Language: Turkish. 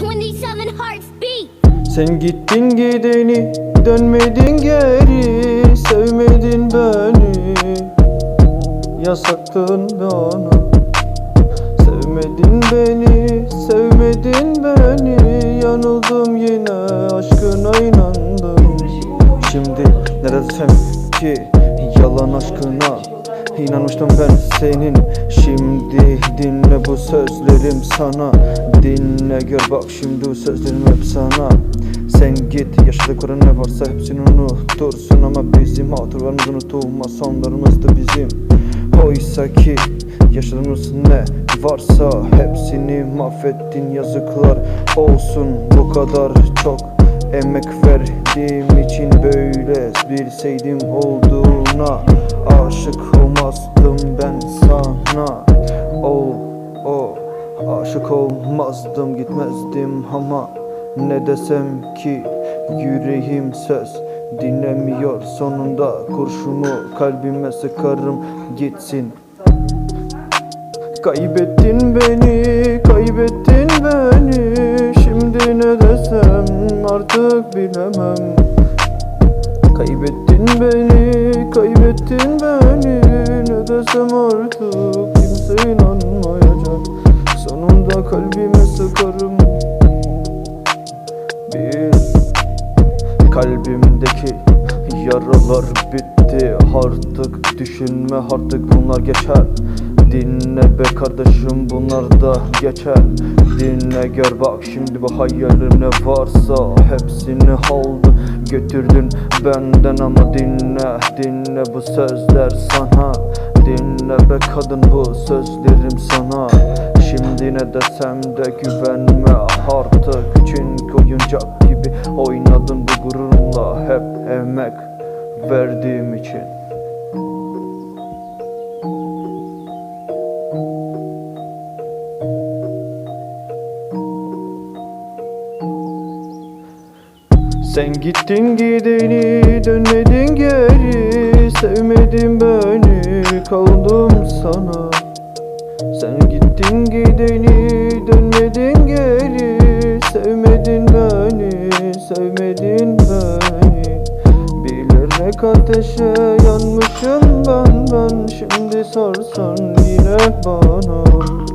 27 hearts beat. Sen gittin gideni dönmedin geri sevmedin beni. Yasaktın bana Sevmedin beni sevmedin beni. Yanıldım yine aşkına inandım. Şimdi neredesem ki yalan aşkına İnanmıştım ben senin. Şimdi dinle bu sözlerim sana. Dinle gör bak şimdi bu sözlerim hep sana. Sen git yaşadıkların ne varsa hepsini unutursun. Ama bizim hatırlarımız unutulmaz sonlarımız da bizim. Oysa ki yaşadığımız ne varsa Hepsini mahvettin yazıklar olsun. Bu kadar çok emek verdiğim için böyle Bilseydim olduğuna aşık olmazdım ben sana. Oh oh aşık olmazdım gitmezdim ama Ne desem ki yüreğim söz dinlemiyor. Sonunda kurşumu kalbime sıkarım gitsin. Kaybettin beni, kaybettin beni. Şimdi ne desem artık bilemem. Kaybettin kaybettin beni Ne desem artık kimse inanmayacak. Sonunda kalbime sıkarım. Bir Kalbimdeki yaralar bitti. Artık düşünme artık bunlar geçer Dinle be kardeşim bunlar da geçer. Dinle gör bak şimdi bu hayalim ne varsa Hepsini aldı. Götürdün benden ama dinle Dinle bu sözler sana. Dinle be kadın bu sözlerim sana. Şimdi ne desem de güvenme artık. Çünkü oyuncak gibi oynadın bu gururumla Hep emek verdiğim için Sen gittin gideni dönmedin geri. Sevmedin beni kaldım sana. Sen gittin gideni dönmedin geri. Sevmedin beni sevmedin beni. Bilerek ateşe yanmışım ben ben Şimdi sorsan yine bana